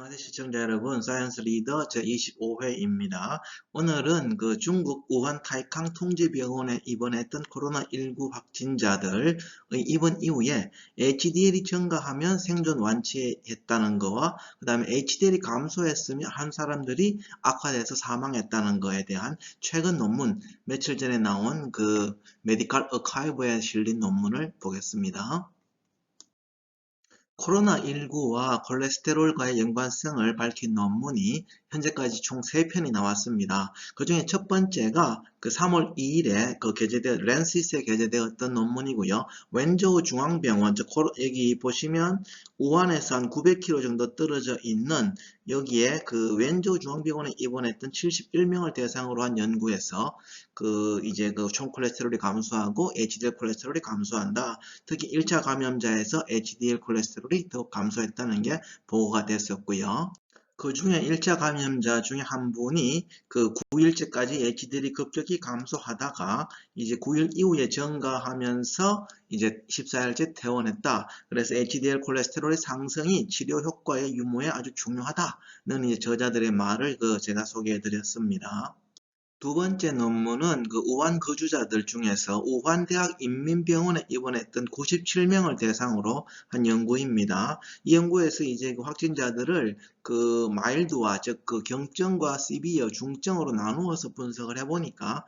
안녕하세요 시청자 여러분 사이언스 리더 제25회입니다. 오늘은 그 중국 우한 타이캉 통제병원에 입원했던 코로나19 확진자들의 입원 이후에 HDL이 증가하면 생존 완치했다는 거와 그 다음에 HDL이 감소했으면 한 사람들이 악화돼서 사망했다는 거에 대한 최근 논문 며칠 전에 나온 그 메디컬 어카이브에 실린 논문을 보겠습니다. 코로나19와 콜레스테롤과의 연관성을 밝힌 논문이 현재까지 총 3편이 나왔습니다. 그 중에 첫 번째가 그 3월 2일에 그 게재되 랜시스에 게재되었던 논문이고요. 웬저우 중앙병원, 즉 여기 보시면 우한에서 한 900km 정도 떨어져 있는 여기에 그 웬저우 중앙병원에 입원했던 71명을 대상으로 한 연구에서 그 이제 그 총 콜레스테롤이 감소하고 HDL 콜레스테롤이 감소한다. 특히 1차 감염자에서 HDL 콜레스테롤이 더 감소했다는 게 보고가 됐었고요. 그 중에 1차 감염자 중에 한 분이 그 9일째까지 HDL이 급격히 감소하다가 이제 9일 이후에 증가하면서 이제 14일째 퇴원했다. 그래서 HDL 콜레스테롤의 상승이 치료 효과의 유무에 아주 중요하다는 이제 저자들의 말을 그 제가 소개해 드렸습니다. 두 번째 논문은 그 우한 거주자들 중에서 우한대학 인민병원에 입원했던 97명을 대상으로 한 연구입니다. 이 연구에서 이제 그 확진자들을 그 마일드와 즉 그 경증과 시비어 중증으로 나누어서 분석을 해보니까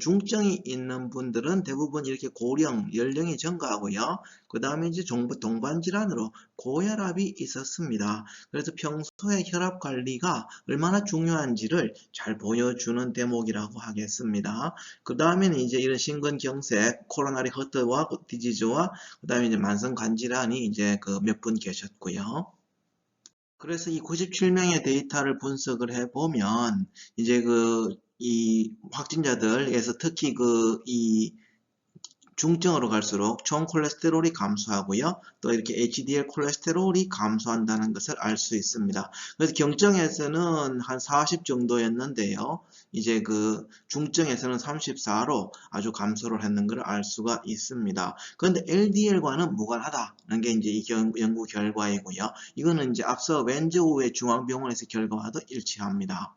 중증이 있는 분들은 대부분 이렇게 고령 연령이 증가하고요. 그 다음에 이제 동반 질환으로 고혈압이 있었습니다. 그래서 평소에 혈압 관리가 얼마나 중요한지를 잘 보여주는 대목이라고 하겠습니다. 그 다음에는 이제 이런 심근경색, 코로나리 허트와 디지즈와 그 다음에 이제 만성 간질환이 이제 그 몇 분 계셨고요. 그래서 이 97명의 데이터를 분석을 해보면 이제 그 이 확진자들에서 특히 그 이 중증으로 갈수록 총 콜레스테롤이 감소하고요. 또 이렇게 HDL 콜레스테롤이 감소한다는 것을 알 수 있습니다. 그래서 경증에서는 한 40 정도였는데요. 이제 그 중증에서는 34로 아주 감소를 했는 것을 알 수가 있습니다. 그런데 LDL과는 무관하다는 게 이제 이 연구 결과이고요. 이거는 이제 앞서 웬즈우의 중앙병원에서 결과와도 일치합니다.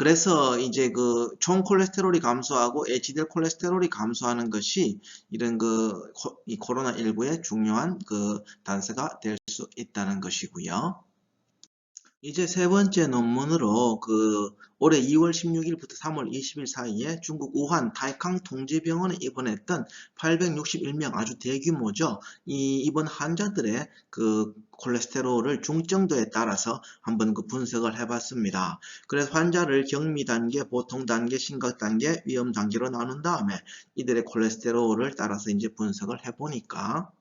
그래서 이제 그 총 콜레스테롤이 감소하고 HDL 콜레스테롤이 감소하는 것이 이런 그이 코로나 19의 중요한 그 단서가 될 수 있다는 것이고요. 이제 세 번째 논문으로 그 올해 2월 16일부터 3월 20일 사이에 중국 우한 다이캉 통제병원에 입원했던 861명 아주 대규모죠. 이 입원 환자들의 그 콜레스테롤을 중증도에 따라서 한번 그 분석을 해봤습니다. 그래서 환자를 경미 단계, 보통 단계, 심각 단계, 위험 단계로 나눈 다음에 이들의 콜레스테롤을 따라서 이제 분석을 해보니까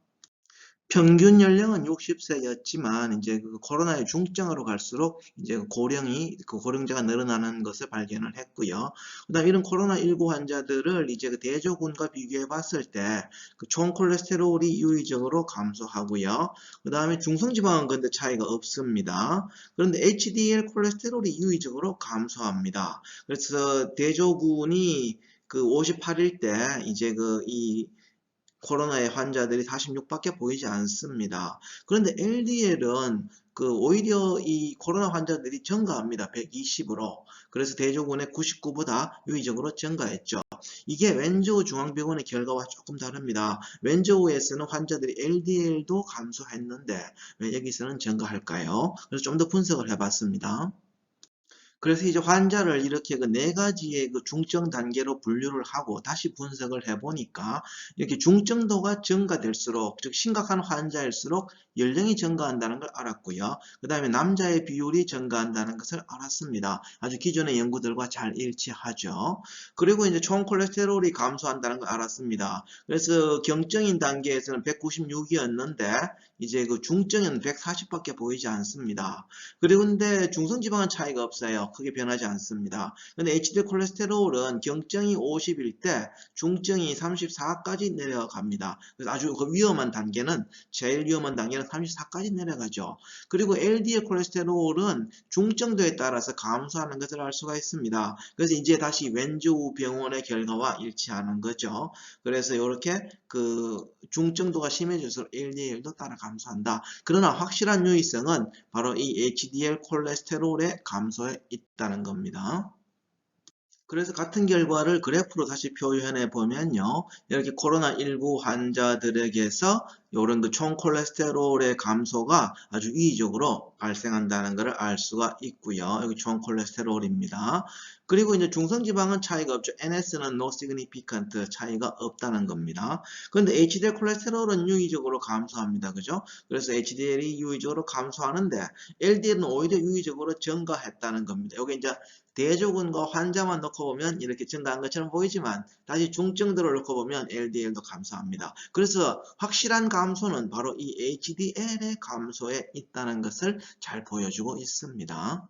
평균 연령은 60세였지만 이제 그 코로나의 중증으로 갈수록 이제 고령이 그 고령자가 늘어나는 것을 발견을 했고요. 그다음 이런 코로나 19 환자들을 이제 그 대조군과 비교해 봤을 때 그 총 콜레스테롤이 유의적으로 감소하고요. 그다음에 중성지방은 근데 차이가 없습니다. 그런데 HDL 콜레스테롤이 유의적으로 감소합니다. 그래서 대조군이 그 58일 때 이제 그이 코로나의 환자들이 46밖에 보이지 않습니다. 그런데 LDL은 그 오히려 이 코로나 환자들이 증가합니다. 120으로. 그래서 대조군의 99보다 유의적으로 증가했죠. 이게 웬저우 중앙병원의 결과와 조금 다릅니다. 웬저우에서는 환자들이 LDL도 감소했는데 왜 여기서는 증가할까요? 그래서 좀 더 분석을 해봤습니다. 그래서 이제 환자를 이렇게 그 네 가지의 그 중증 단계로 분류를 하고 다시 분석을 해보니까 이렇게 중증도가 증가될수록 즉 심각한 환자일수록 연령이 증가한다는 걸 알았고요. 그 다음에 남자의 비율이 증가한다는 것을 알았습니다. 아주 기존의 연구들과 잘 일치하죠. 그리고 이제 총 콜레스테롤이 감소한다는 걸 알았습니다. 그래서 경증인 단계에서는 196이었는데 이제 그 중증은 140밖에 보이지 않습니다. 그리고 근데 중성지방은 차이가 없어요. 크게 변하지 않습니다. 근데 HDL 콜레스테롤은 경증이 50일 때 중증이 34까지 내려갑니다. 그래서 아주 그 위험한 단계는 제일 위험한 단계는 34까지 내려가죠. 그리고 LDL 콜레스테롤은 중증도에 따라서 감소하는 것을 알 수가 있습니다. 그래서 이제 다시 왼주 병원의 결과와 일치하는 거죠. 그래서 이렇게 그 중증도가 심해질수록 LDL도 따라 감소한다. 그러나 확실한 유의성은 바로 이 HDL 콜레스테롤의 감소에 있다 는 겁니다. 그래서 같은 결과를 그래프로 다시 표현해 보면요. 이렇게 코로나19 환자들에게서 이런 그 총 콜레스테롤의 감소가 아주 유의적으로 발생한다는 것을 알 수가 있고요. 여기 총 콜레스테롤입니다. 그리고 이제 중성지방은 차이가 없죠. NS는 no significant 차이가 없다는 겁니다. 그런데 HDL 콜레스테롤은 유의적으로 감소합니다. 그죠? 그래서 HDL이 유의적으로 감소하는데 LDL은 오히려 유의적으로 증가했다는 겁니다. 여기 이제 대조군과 환자만 놓고 보면 이렇게 증가한 것처럼 보이지만 다시 중증들을 놓고 보면 LDL도 감소합니다. 그래서 확실한 감 소는 바로 이 HDL의 감소에 있다는 것을 잘 보여주고 있습니다.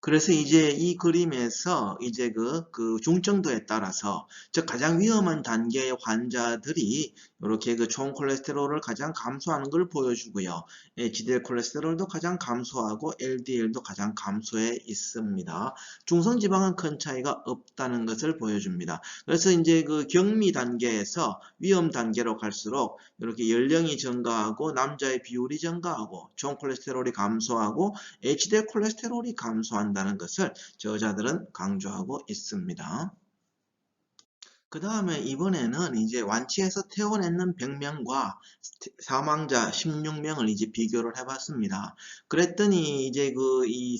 그래서 이제 이 그림에서 이제 그, 그 중증도에 따라서 즉 가장 위험한 단계의 환자들이 이렇게 그 총 콜레스테롤을 가장 감소하는 걸 보여주고요. HDL 콜레스테롤도 가장 감소하고 LDL도 가장 감소해 있습니다. 중성 지방은 큰 차이가 없다는 것을 보여줍니다. 그래서 이제 그 경미 단계에서 위험 단계로 갈수록 이렇게 연령이 증가하고 남자의 비율이 증가하고 총 콜레스테롤이 감소하고 HDL 콜레스테롤이 감소한 한다는 것을 저자들은 강조하고 있습니다. 그 다음에 이번에는 이제 완치해서 퇴원했는 100명과 사망자 16명을 이제 비교를 해봤습니다. 그랬더니 이제 그 이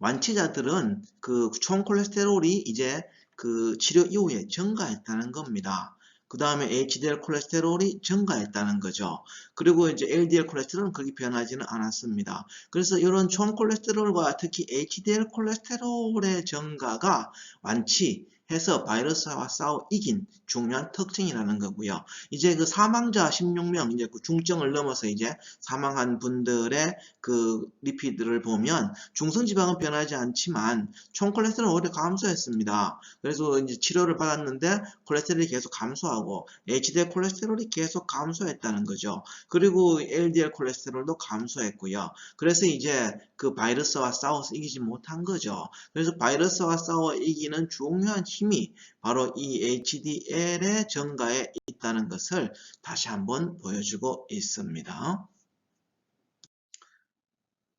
완치자들은 그 총 콜레스테롤이 이제 그 치료 이후에 증가했다는 겁니다. 그 다음에 HDL 콜레스테롤이 증가했다는 거죠. 그리고 이제 LDL 콜레스테롤은 그렇게 변하지는 않았습니다. 그래서 이런 총 콜레스테롤과 특히 HDL 콜레스테롤의 증가가 완치, 해서 바이러스와 싸워 이긴 중요한 특징이라는 거고요. 이제 그 사망자 16명, 이제 그 중증을 넘어서 이제 사망한 분들의 그 리피드를 보면 중성 지방은 변하지 않지만 총 콜레스테롤 오히려 감소했습니다. 그래서 이제 치료를 받았는데 콜레스테롤이 계속 감소하고 HDL 콜레스테롤이 계속 감소했다는 거죠. 그리고 LDL 콜레스테롤도 감소했고요. 그래서 이제 그 바이러스와 싸워서 이기지 못한 거죠. 그래서 바이러스와 싸워 이기는 중요한 힘이 바로 이 HDL의 증가에 있다는 것을 다시 한번 보여주고 있습니다.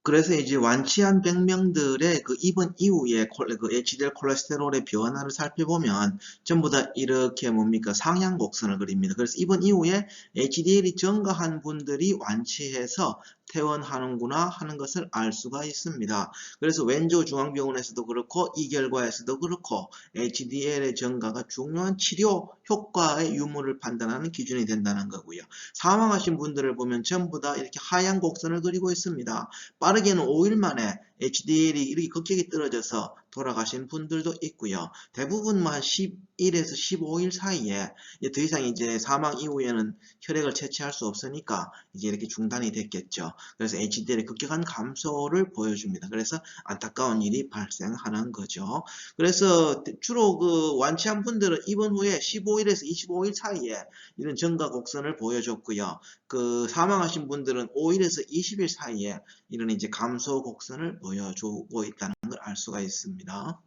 그래서 이제 완치한 100명들의 그 입원 이후에 그 HDL 콜레스테롤의 변화를 살펴보면 전부 다 이렇게 뭡니까 상향 곡선을 그립니다. 그래서 입원 이후에 HDL이 증가한 분들이 완치해서 퇴원하는구나 하는 것을 알 수가 있습니다. 그래서 왼쪽 중앙병원에서도 그렇고 이 결과에서도 그렇고 HDL의 증가가 중요한 치료 효과의 유무를 판단하는 기준이 된다는 거고요. 사망하신 분들을 보면 전부 다 이렇게 하얀 곡선을 그리고 있습니다. 빠르게는 5일 만에 HDL이 이렇게 급격히 떨어져서 돌아가신 분들도 있고요. 대부분 한 11에서 15일 사이에 더 이상 이제 사망 이후에는 혈액을 채취할 수 없으니까 이제 이렇게 중단이 됐겠죠. 그래서 HDL의 급격한 감소를 보여줍니다. 그래서 안타까운 일이 발생하는 거죠. 그래서 주로 그 완치한 분들은 입원 후에 15일에서 25일 사이에 이런 증가 곡선을 보여줬고요. 그 사망하신 분들은 5일에서 20일 사이에 이런 이제 감소 곡선을 보여주고 있다는 걸 알 수가 있습니다.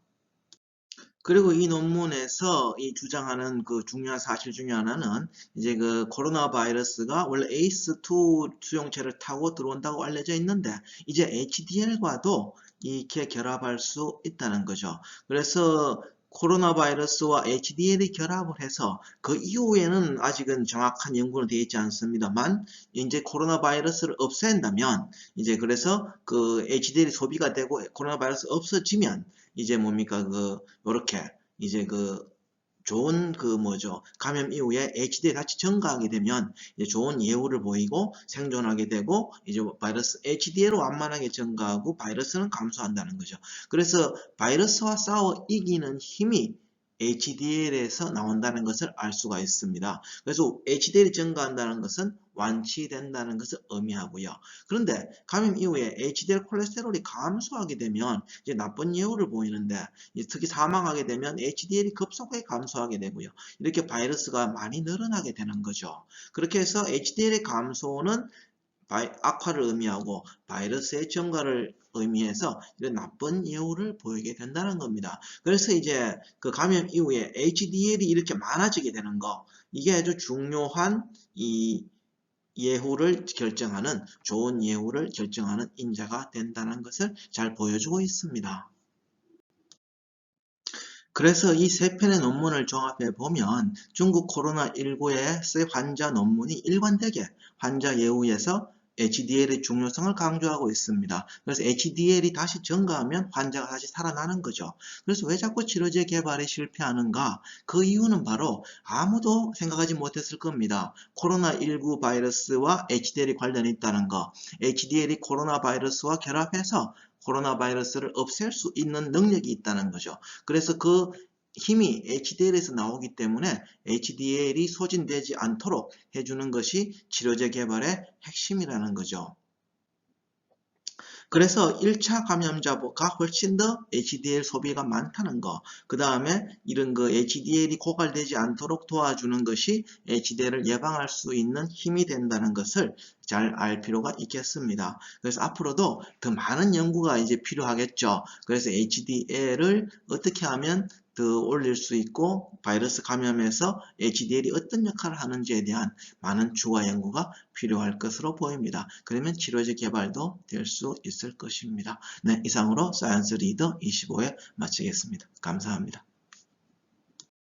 그리고 이 논문에서 이 주장하는 그 중요한 사실 중에 하나는 이제 그 코로나 바이러스가 원래 ACE2 수용체를 타고 들어온다고 알려져 있는데 이제 HDL과도 이렇게 결합할 수 있다는 거죠. 그래서 코로나 바이러스와 HDL이 결합을 해서 그 이후에는 아직은 정확한 연구는 되어 있지 않습니다만 이제 코로나 바이러스를 없앤다면 이제 그래서 그 HDL이 소비가 되고 코로나 바이러스 없어지면 이제 뭡니까? 그 요렇게 이제 그 좋은 그 뭐죠 감염 이후에 HDL 같이 증가하게 되면 이제 좋은 예후를 보이고 생존하게 되고 이제 바이러스 HDL로 완만하게 증가하고 바이러스는 감소한다는 거죠. 그래서 바이러스와 싸워 이기는 힘이 HDL에서 나온다는 것을 알 수가 있습니다. 그래서 HDL이 증가한다는 것은 완치된다는 것을 의미하고요. 그런데 감염 이후에 HDL 콜레스테롤이 감소하게 되면 이제 나쁜 예후를 보이는데 특히 사망하게 되면 HDL이 급속하게 감소하게 되고요. 이렇게 바이러스가 많이 늘어나게 되는 거죠. 그렇게 해서 HDL의 감소는 악화를 의미하고 바이러스의 증가를 의미해서 이런 나쁜 예후를 보이게 된다는 겁니다. 그래서 이제 그 감염 이후에 HDL이 이렇게 많아지게 되는 거 이게 아주 중요한 이 예후를 결정하는 좋은 예후를 결정하는 인자가 된다는 것을 잘 보여주고 있습니다. 그래서 이 세 편의 논문을 종합해 보면 중국 코로나19의 환자 논문이 일관되게 환자 예후에서 HDL의 중요성을 강조하고 있습니다. 그래서 HDL이 다시 증가하면 환자가 다시 살아나는 거죠. 그래서 왜 자꾸 치료제 개발에 실패하는가? 그 이유는 바로 아무도 생각하지 못했을 겁니다. 코로나19 바이러스와 HDL이 관련이 있다는 거. HDL이 코로나 바이러스와 결합해서 코로나 바이러스를 없앨 수 있는 능력이 있다는 거죠. 그래서 그 힘이 HDL에서 나오기 때문에 HDL이 소진되지 않도록 해주는 것이 치료제 개발의 핵심이라는 거죠. 그래서 1차 감염자가 훨씬 더 HDL 소비가 많다는 거, 그 다음에 이런 그 HDL이 고갈되지 않도록 도와주는 것이 HDL을 예방할 수 있는 힘이 된다는 것을 잘 알 필요가 있겠습니다. 그래서 앞으로도 더 많은 연구가 이제 필요하겠죠. 그래서 HDL을 어떻게 하면 더 올릴 수 있고 바이러스 감염에서 HDL이 어떤 역할을 하는지에 대한 많은 추가 연구가 필요할 것으로 보입니다. 그러면 치료제 개발도 될 수 있을 것입니다. 네, 이상으로 사이언스 리더 25회 마치겠습니다. 감사합니다.